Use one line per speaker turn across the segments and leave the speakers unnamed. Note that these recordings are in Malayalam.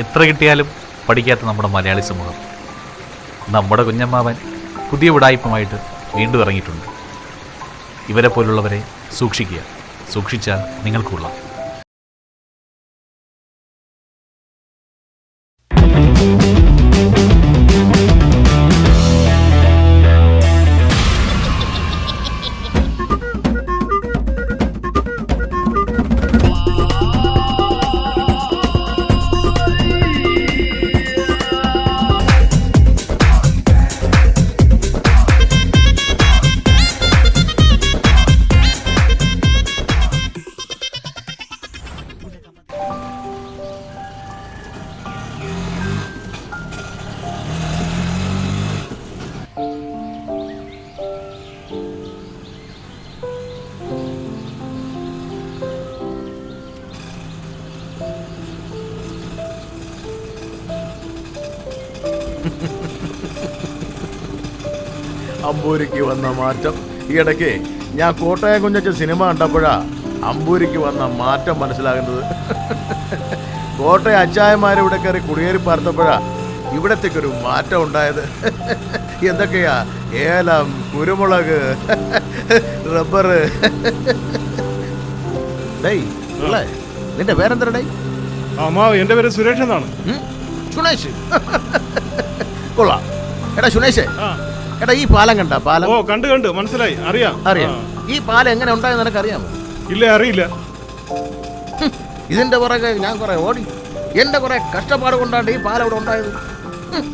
എത്ര കിട്ടിയാലും പഠിക്കാത്ത നമ്മുടെ മലയാളി സമൂഹം. നമ്മുടെ കുഞ്ഞമ്മാവൻ പുതിയ വിടായ്പമായിട്ട് വീണ്ടും ഇറങ്ങിയിട്ടുണ്ട്. ഇവരെ പോലുള്ളവരെ സൂക്ഷിക്കുക. സൂക്ഷിച്ചാൽ നിങ്ങൾക്കുള്ള
അമ്പൂരിക്ക് വന്ന മാറ്റം. ഈ ഇടയ്ക്ക് ഞാൻ കോട്ടയം കുഞ്ഞച്ച സിനിമ കണ്ടപ്പോഴാ അമ്പൂരിക്ക് വന്ന മാറ്റം മനസ്സിലാകുന്നത്. കോട്ടയ അച്ചായന്മാരിവിടെ കയറി കുടിയേറി പാർത്തപ്പോഴാ ഇവിടത്തേക്കൊരു മാറ്റം ഉണ്ടായത്. എന്തൊക്കെയാ? ഏലം കുരുമുളക് റബ്ബർ. ഡേയ് നിന്റെ പേരെന്താ ഡേ
അമ്മാവ് എന്റെ പേര് സുരേഷ് എന്നാണ്?
സുനേഷ്. കൊള്ളാം. എടാ സുനേഷേ. എടാ ഈ പാലം കണ്ട? പാലം?
ഓ കണ്ടു കണ്ടു. മനസ്സിലായി. അറിയാം.
അറിയാം. ഈ പാലം എങ്ങനെ ഉണ്ടായെന്ന് നിനക്ക് അറിയാമോ
ഇല്ല അറിയില്ല.
ഇതിന്റെ പുറകെ ഞാൻ കുറെ ഓടി. എന്റെ കുറെ കഷ്ടപ്പാട് കൊണ്ടാണ് ഈ പാലം ഇവിടെ ഉണ്ടായത്. ഹും.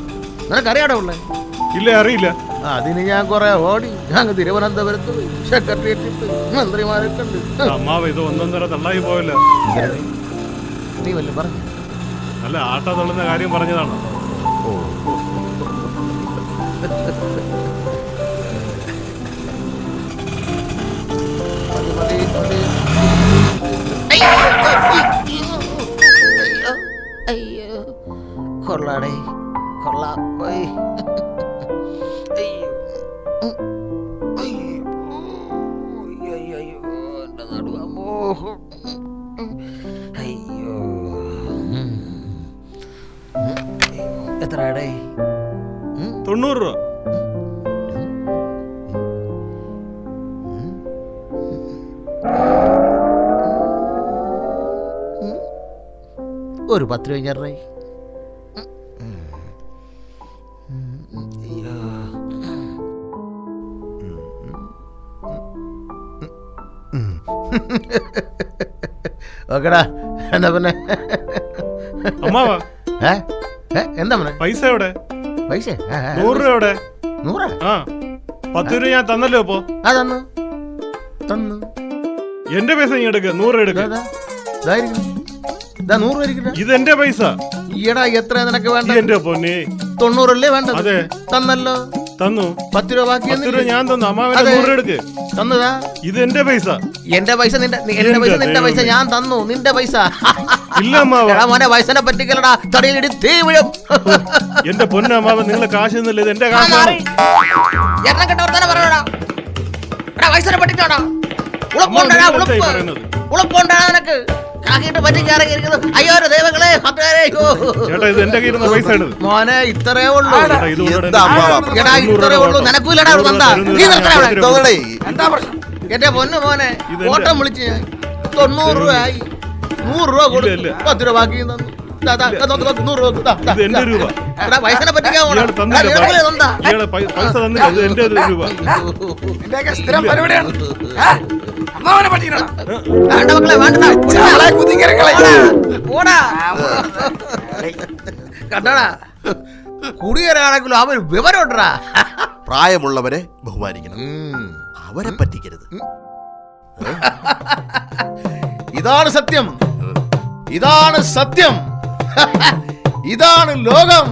നിനക്കറിയാടോ ഉള്ളേ?
ഇല്ല അറിയില്ല.
അതിന് ഞാൻ കുറെ ഓടി. ഞാൻ തിരുവനന്തപുരത്ത് പോയി. സെക്രട്ടേറിയറ്റ് മന്ത്രിമാരെ കണ്ട്. ഹും.
അമ്മാവ് ഇത് ഒന്നൊന്നര തള്ളായി പോയല്ലോ.
നീ വല്ല പറഞ്ഞു
അല്ല ആട്ട തള്ളുന്ന കാര്യം പറഞ്ഞതാണ്.
ഓ. അയ്യോ കൊള്ളാടേ കൊള്ളാം. അയ്യോ. അയ്യോ, അയ്യോ, എന്റെ നടുവ്, അയ്യോ. ഉം. ഉം. അയ്യോ. എത്രയാടേ
തൊണ്ണൂറ് രൂപ.
ഒരു പത്ത് രൂപ ഞാൻ ഓക്കെടാ എന്താ പിന്നെ?
അമ്മാവ?
ഏ? ഏ? എന്താ പിന്നെ
പൈസ എവിടെ?
പൈസ? ആ, ആ,
നൂറ് രൂപ എവിടെ?
നൂറാ?
ആ. പത്ത് രൂപ ഞാൻ തന്നല്ലോ ഇപ്പോ.
ആ തന്നു. തന്നു.
എന്റെ പൈസ നീ എടുക്ക നൂറ് രൂപ എടുക്ക.
ഇതാ, ഇതാ. ഇരിക്കുന്നു. ഇതാ നൂറ് രൂപ ഇരിക്കട്ടെ
ഇത് എന്റെ പൈസ.
ഈടാ എത്ര നിനക്ക് വേണ്ട
എന്റെ പൊന്നെ.
തൊണ്ണൂറല്ലേ വേണ്ടത്?
അതെ.
തന്നല്ലോ.
തന്നു.
പത്ത് രൂപ ബാക്കി
പത്ത് രൂപ ഞാൻ തന്നു. അമ്മാവന്റെ
അതെ.
നൂറ് എടുക്ക്.
തന്നതാ.
ഇത് എന്റെ പൈസ.
എന്റെ പൈസ നിന്റെ നി- എന്റെ പൈസ നിന്റെ പൈസ ഞാൻ തന്നു. നിന്റെ പൈസ.
ഇല്ല അമ്മാവ.
എടാ മോനെ വയസ്സിനെ പറ്റിക്കലടാ തടിയിലിടി തീ വീഴും.
എന്റെ പൊന്നമ്മാവൻ നിങ്ങളെ കാശ് തന്നില്ല. ഇത് എന്റെ കാശാണ്.
എണ്ണം കെട്ടവർ തന്നെ പറയടാ. എടാ വയസ്സിനെ
നിങ്ങൾ എന്തായി
ഉളപ്പ്
പറയുന്നത്?
ഉളപ്പുണ്ടടാ നിനക്ക്. കാക്കിട്ട് പറ്റിക്കാറിയിരിക്കുന്നത് അയ്യോ ദൈവങ്ങളെ
ചേട്ടാ ഇത് എന്റെ കയ്യിൽ പൈസ
മോനെ ഇത്രേ ഉള്ളൂ.
എന്താ
എടാ ഇത്രേ ഉള്ളൂ. നിനക്കൂലടാ
രൂപ
നീ.
ഞാൻ
എന്താ പ്രശ്നം? എന്റെ പൊന്നു മോനെ ഓട്ടം വിളിച്ച് തൊണ്ണൂറ് രൂപ ആയി നൂറ് രൂപ കൊടുത്തു. പത്ത് രൂപ ബാക്കി തന്നു.
ഇത് എന്റെ രൂപ.
പൈസനെ പറ്റിക്കാൻ?
ഇയാൾ തന്നില്ല ഇയാളെ പൈ- പൈസ തന്നില്ല ഇത് എന്റെ രൂപ.
എന്റെയൊക്കെ സ്ഥിരം പരിപാടിയാണ്. ആ? അമ്മാവനെ പറ്റിക്കണോ
വേണ്ട മക്കളെ വേണ്ട
ചാളെ കുതിക്കരങ്ങളെ.
പോടാ കണ്ടടാ. കുടിയേറാണെങ്കിലും അവൻ വിവരം ഉണ്ടടാ
പ്രായമുള്ളവരെ ബഹുമാനിക്കണം. അവരെ പറ്റിക്കരുത്.
ഇതാണ് സത്യം. ഇതാണ് സത്യം. ഇതാണ് ലോകം.